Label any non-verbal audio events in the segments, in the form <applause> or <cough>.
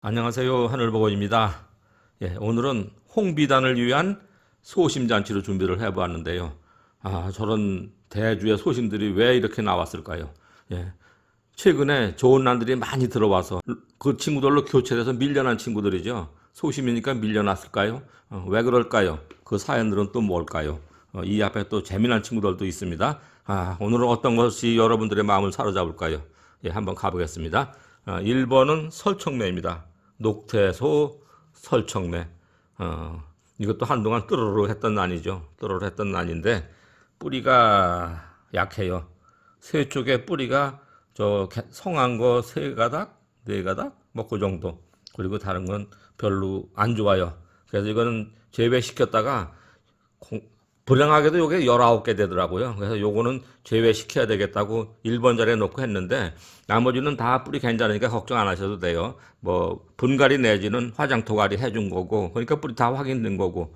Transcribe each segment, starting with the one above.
안녕하세요. 하늘보고입니다. 예, 오늘은 홍비단을 위한 소심잔치로 준비를 해보았는데요. 아, 저런 대주의 소심들이 왜 이렇게 나왔을까요? 예, 최근에 좋은 난들이 많이 들어와서 그 친구들로 교체돼서 밀려난 친구들이죠. 소심이니까 밀려났을까요? 어, 왜 그럴까요? 그 사연들은 또 뭘까요? 어, 이 앞에 또 재미난 친구들도 있습니다. 아, 오늘은 어떤 것이 여러분들의 마음을 사로잡을까요? 예, 한번 가보겠습니다. 아, 1번은 설청매입니다. 녹태소 설청매. 어, 이것도 한동안 뜨르르 했던 난이죠. 뜨르르 했던 난인데 뿌리가 약해요. 새 쪽에 뿌리가 저 개- 성한 거 세 가닥, 네 가닥, 뭐그 정도. 그리고 다른 건 별로 안 좋아요. 그래서 이거는 재배시켰다가 공- 불행하게도 요게 19개 되더라고요. 그래서 요거는 제외시켜야 되겠다고 1번 자리에 놓고 했는데 나머지는 다 뿌리 괜찮으니까 걱정 안 하셔도 돼요. 뭐 분갈이 내지는 화장토갈이 해준 거고 그러니까 뿌리 다 확인된 거고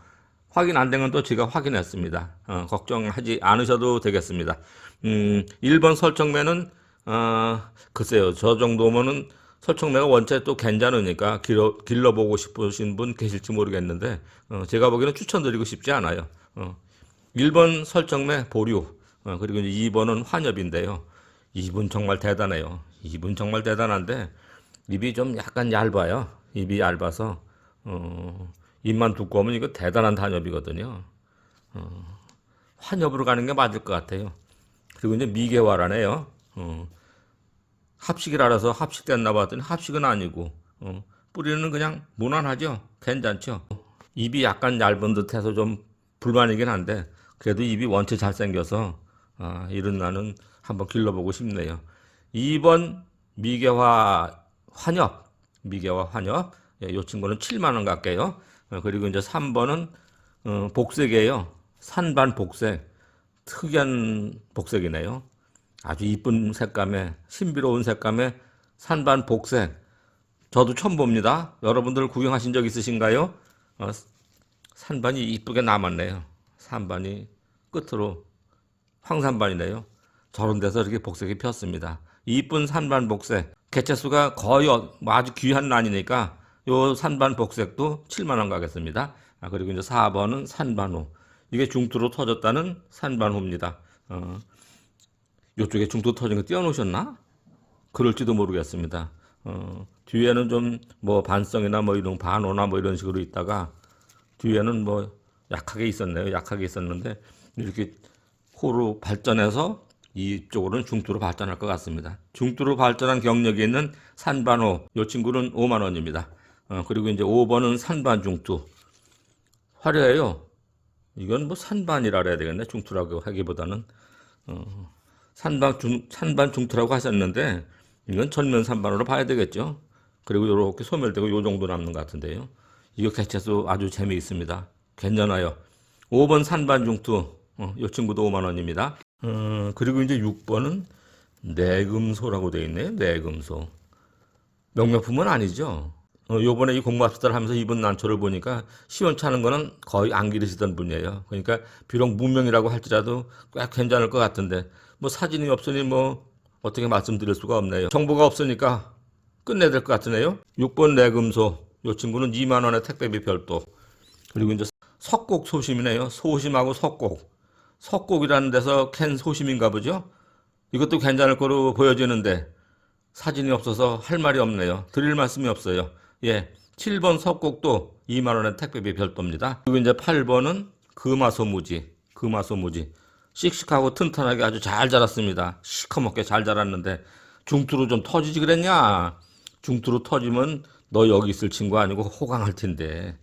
확인 안 된 건 또 제가 확인했습니다. 어, 걱정하지 않으셔도 되겠습니다. 음, 1번 설정매는 어, 글쎄요. 저 정도면은 설정매가 원체 또 괜찮으니까 길러, 길러보고 싶으신 분 계실지 모르겠는데 어, 제가 보기에는 추천드리고 싶지 않아요. 어, 1번 설정매 보류, 어, 그리고 이제 2번은 환엽인데요. 2분 정말 대단해요. 2분 정말 대단한데 입이 좀 약간 얇아요. 입이 얇아서 어, 입만 두꺼우면 이거 대단한 단엽이거든요. 어, 환엽으로 가는 게 맞을 것 같아요. 그리고 이제 미개화라네요. 어, 합식을 알아서 합식됐나 봤더니 합식은 아니고 어, 뿌리는 그냥 무난하죠. 괜찮죠. 입이 약간 얇은 듯해서 좀 불만이긴 한데 그래도 입이 원체 잘생겨서 아, 이런 나는 한번 길러보고 싶네요. 2번 미개화 환엽 미개화 환엽 예, 이 친구는 7만 원 갈게요. 어, 그리고 이제 3번은 어, 복색이에요. 산반 복색 특이한 복색이네요. 아주 이쁜 색감에 신비로운 색감에 산반 복색 저도 처음 봅니다. 여러분들 구경하신 적 있으신가요? 어, 산반이 이쁘게 남았네요. 산반이 끝으로 황산반이네요. 저런 데서 이렇게 복색이 폈습니다. 이쁜 산반 복색. 개체수가 거의 어- 뭐 아주 귀한 난이니까 요 산반 복색도 7만 원 가겠습니다. 아, 그리고 이제 4번은 산반호. 이게 중투로 터졌다는 산반호입니다. 어, 요쪽에 중투 터진 거 띄워놓으셨나? 그럴지도 모르겠습니다. 어, 뒤에는 좀 뭐 반성이나 뭐 이런 반호나 뭐 이런 식으로 있다가 뒤에는 뭐 약하게 있었네요. 약하게 있었는데 이렇게 호로 발전해서 이쪽으로는 중투로 발전할 것 같습니다. 중투로 발전한 경력이 있는 산반호 이 친구는 5만 원입니다. 어, 그리고 이제 5번은 산반 중투 화려해요. 이건 뭐 산반이라 그래야 되겠네. 중투라고 하기보다는 어, 산반 중 산반 중투라고 하셨는데 이건 전면 산반으로 봐야 되겠죠. 그리고 이렇게 소멸되고 요 정도 남는 것 같은데요. 이거 개체수 아주 재미있습니다. 괜찮아요. 5번 산반 중투 어, 이 친구도 5만 원입니다. 어, 그리고 이제 6번은 내금소라고 되어 있네요. 내금소. 명명품은 아니죠. 어, 요번에 이 공부합시다를 하면서 입은 난초를 보니까 시원찮은 거는 거의 안 기르시던 분이에요. 그러니까 비록 무명이라고 할지라도 꽤 괜찮을 것 같은데 뭐 사진이 없으니 뭐 어떻게 말씀드릴 수가 없네요. 정보가 없으니까 끝내야 될 것 같으네요. 6번 내금소. 요 친구는 2만 원의 택배비 별도. 그리고 이제 석곡 소심이네요. 소심하고 석곡. 석곡이라는 데서 캔 소심인가 보죠? 이것도 괜찮을 거로 보여지는데 사진이 없어서 할 말이 없네요. 드릴 말씀이 없어요. 예. 7번 석곡도 2만 원의 택배비 별도입니다. 그리고 이제 8번은 금화소무지. 금화소무지. 씩씩하고 튼튼하게 아주 잘 자랐습니다. 시커멓게 잘 자랐는데 중투로 좀 터지지 그랬냐? 중투로 터지면 너 여기 있을 친구 아니고 호강할 텐데.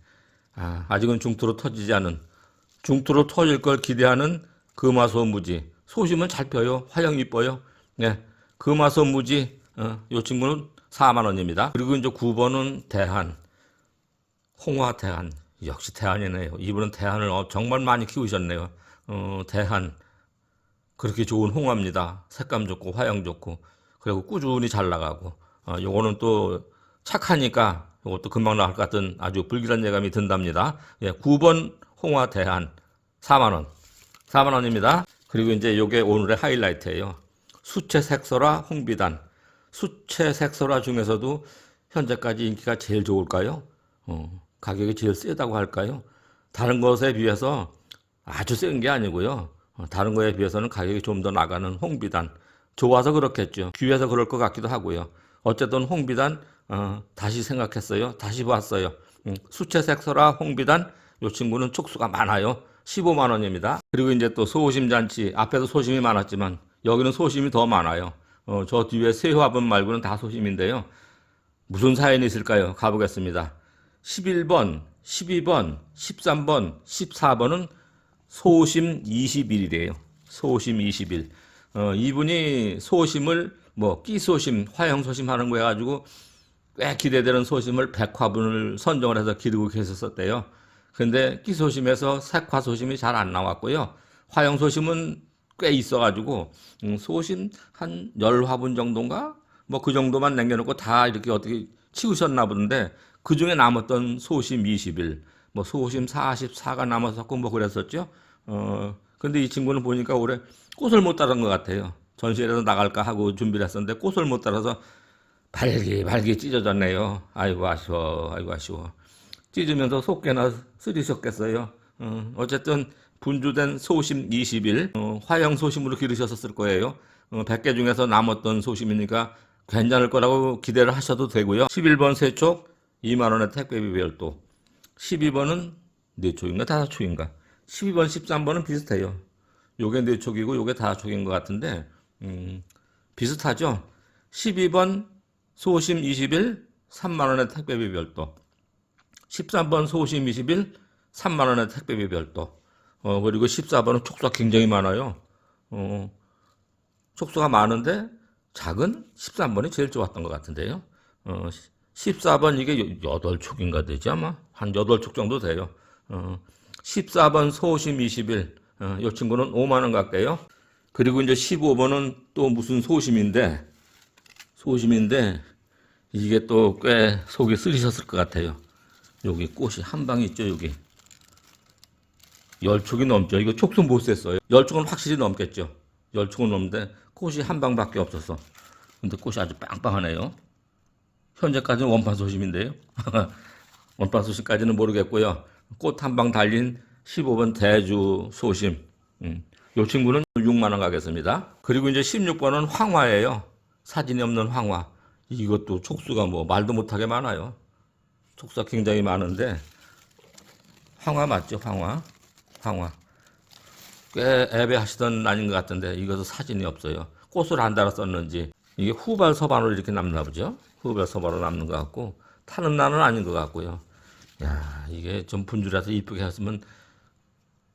아, 아직은 중투로 터지지 않은 중투로 터질 걸 기대하는 금화소무지. 소심은 잘 펴요. 화형 이뻐요. 네. 금화소무지. 어, 요 친구는 4만 원입니다. 그리고 이제 9번은 대한. 홍화 대한. 역시 대한이네요. 이분은 대한을 어, 정말 많이 키우셨네요. 어, 대한. 그렇게 좋은 홍화입니다. 색감 좋고 화형 좋고 그리고 꾸준히 잘 나가고 어, 요거는 또 착하니까 요것도 금방 나갈 것 같은 아주 불길한 예감이 든답니다. 예, 9번 홍화 대한 4만 원. 4만 원입니다. 그리고 이제 요게 오늘의 하이라이트예요. 수채 색소라 홍비단. 수채 색소라 중에서도 현재까지 인기가 제일 좋을까요? 어, 가격이 제일 세다고 할까요? 다른 것에 비해서 아주 센 게 아니고요. 어, 다른 거에 비해서는 가격이 좀 더 나가는 홍비단. 좋아서 그렇겠죠. 귀해서 그럴 것 같기도 하고요. 어쨌든 홍비단 어, 다시 생각했어요. 다시 봤어요. 음, 수채 색소라 홍비단 이 친구는 촉수가 많아요. 15만 원입니다. 그리고 이제 또 소심 잔치 앞에도 소심이 많았지만 여기는 소심이 더 많아요. 어, 저 뒤에 세 화분 말고는 다 소심인데요. 무슨 사연이 있을까요? 가보겠습니다. 11번, 12번, 13번, 14번은 소심 20일이래요. 소심 20일. 어, 이분이 소심을 뭐 끼소심, 화형소심 하는 거 해가지고 꽤 기대되는 소심을 100화분을 선정을 해서 기르고 계셨었대요. 근데 끼소심에서 색화소심이 잘 안 나왔고요. 화형소심은 꽤 있어가지고 음, 소심 한 10화분 정도인가? 뭐 그 정도만 남겨놓고 다 이렇게 어떻게 치우셨나 보는데 그 중에 남았던 소심 20일, 뭐 소심 44가 남았었고 뭐 그랬었죠. 어, 근데 이 친구는 보니까 올해 꽃을 못 따른 것 같아요. 전시회에서 나갈까 하고 준비를 했었는데 꽃을 못 따라서 발기 발기 찢어졌네요. 아이고 아쉬워, 아이고 아쉬워. 찢으면서 속개나 쓰리셨겠어요. 어, 어쨌든 분주된 소심 20일 어, 화형 소심으로 기르셨을 거예요. 어, 100개 중에서 남았던 소심이니까 괜찮을 거라고 기대를 하셔도 되고요. 11번 세촉 2만 원의 택배비 별도. 12번은 4촉인가 5촉인가. 12번 13번은 비슷해요. 요게 4촉이고 요게 5촉인 것 같은데 음, 비슷하죠. 12번 소심 20일 3만 원의 택배비 별도. 13번 소심 20일 3만 원의 택배비 별도. 어, 그리고 14번은 촉수가 굉장히 많아요. 어, 촉수가 많은데 작은 13번이 제일 좋았던 것 같은데요. 어, 14번 이게 8촉인가 되지 아마? 한 8촉 정도 돼요. 어, 14번 소심 20일. 어, 이 친구는 5만 원 갈게요. 그리고 이제 15번은 또 무슨 소심인데, 소심인데, 이게 또 꽤 속이 쓰리셨을 것 같아요. 여기 꽃이 한 방 있죠, 여기. 열 촉이 넘죠. 이거 촉수 못 셌어요. 열 촉은 확실히 넘겠죠. 열 촉은 넘는데 꽃이 한 방밖에 없었어. 근데 꽃이 아주 빵빵하네요. 현재까지는 원판 소심인데요. <laughs> 원판 소심까지는 모르겠고요. 꽃 한 방 달린 15번 대주 소심. 음. 요 친구는 6만 원 가겠습니다. 그리고 이제 16번은 황화예요. 사진이 없는 황화. 이것도 촉수가 뭐 말도 못하게 많아요. 촉수가 굉장히 많은데 황화 맞죠? 황화. 황화. 꽤 애매하시던 날인 것 같은데 이것도 사진이 없어요. 꽃을 안 달았었는지 이게 후발 서반으로 이렇게 남나 보죠. 후발 서반으로 남는 것 같고 타는 날은 아닌 것 같고요. 야 이게 좀 분줄해서 이쁘게 했으면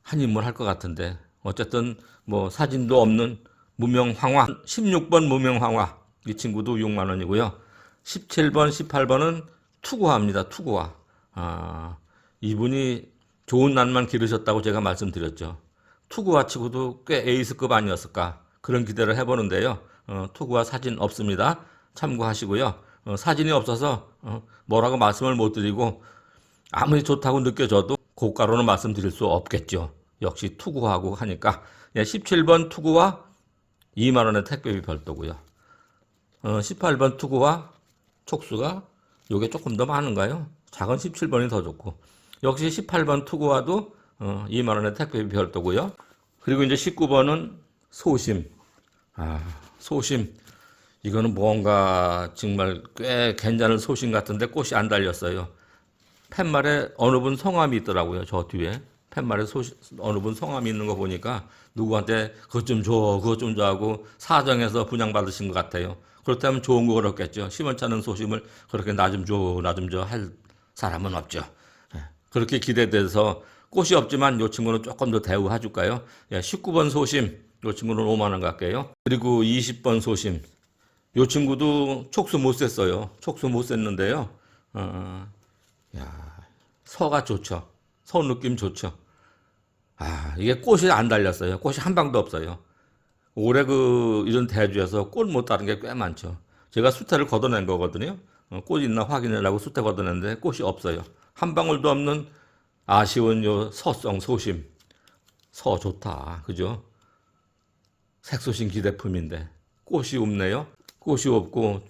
한 인물 할 것 같은데 어쨌든 뭐 사진도 없는 무명 황화 16번 무명 황화 이 친구도 6만 원이고요. 17번 18번은 투구화입니다. 투구화. 아 이분이 좋은 날만 기르셨다고 제가 말씀드렸죠. 투구화 치고도 꽤 에이스급 아니었을까 그런 기대를 해보는데요. 어, 투구화 사진 없습니다. 참고하시고요. 어, 사진이 없어서 어, 뭐라고 말씀을 못 드리고 아무리 좋다고 느껴져도 고가로는 말씀드릴 수 없겠죠. 역시 투구하고 하니까 예, 17번 투구화 2만 원의 택배비 별도고요. 어, 18번 투구화 촉수가 요게 조금 더 많은가요? 작은 17번이 더 좋고 역시 18번 투구화도 어, 2만 원의 택배비 별도고요. 그리고 이제 19번은 소심. 아, 소심. 이거는 뭔가 정말 꽤 괜찮은 소심 같은데 꽃이 안 달렸어요. 팻말에 어느 분 성함이 있더라고요. 저 뒤에. 팻말에 소, 어느 분 성함이 있는 거 보니까 누구한테 그것 좀 줘, 그것 좀 줘 하고 사정해서 분양받으신 것 같아요. 그렇다면 좋은 거 그렇겠죠. 시원찮은 소심을 그렇게 나 좀 줘, 나 좀 줘 할 사람은 없죠. 예, 그렇게 기대돼서 꽃이 없지만 이 친구는 조금 더 대우해 줄까요? 예, 19번 소심, 이 친구는 5만 원 갈게요. 그리고 20번 소심, 이 친구도 촉수 못 셌어요. 촉수 못 셌는데요. 어, 야, 서가 좋죠. 서 느낌 좋죠. 아, 이게 꽃이 안 달렸어요. 꽃이 한 방도 없어요. 올해 그 이런 대주에서 꽃 못 따른 게꽤 많죠. 제가 수태를 걷어낸 거거든요. 어, 꽃 있나 확인하려고 수태 걷어냈는데 꽃이 없어요. 한 방울도 없는 아쉬운 요 서성 소심. 서 좋다. 그죠? 색소신 기대품인데 꽃이 없네요. 꽃이 없고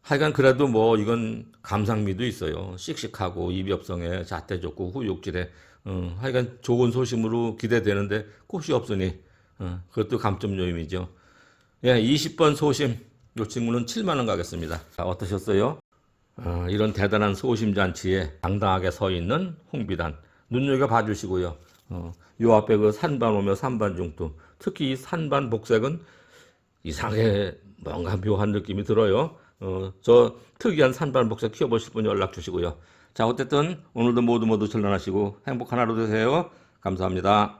하여간 그래도 뭐 이건 감상미도 있어요. 씩씩하고 입엽성에 잣대 좋고 후육질에 어, 하여간 좋은 소심으로 기대되는데 꽃이 없으니 어, 그것도 감점 요인이죠. 예, 20번 소심 요 친구는 7만 원 가겠습니다. 자, 어떠셨어요? 어, 이런 대단한 소심 잔치에 당당하게 서 있는 홍비단 눈여겨 봐주시고요. 어, 요 앞에 그 산반 오며 산반 중도 특히 이 산반 복색은 이상하게 뭔가 묘한 느낌이 들어요. 어, 저 특이한 산반 복색 키워보실 분 연락 주시고요. 자, 어쨌든 오늘도 모두 모두 전란하시고 행복한 하루 되세요. 감사합니다.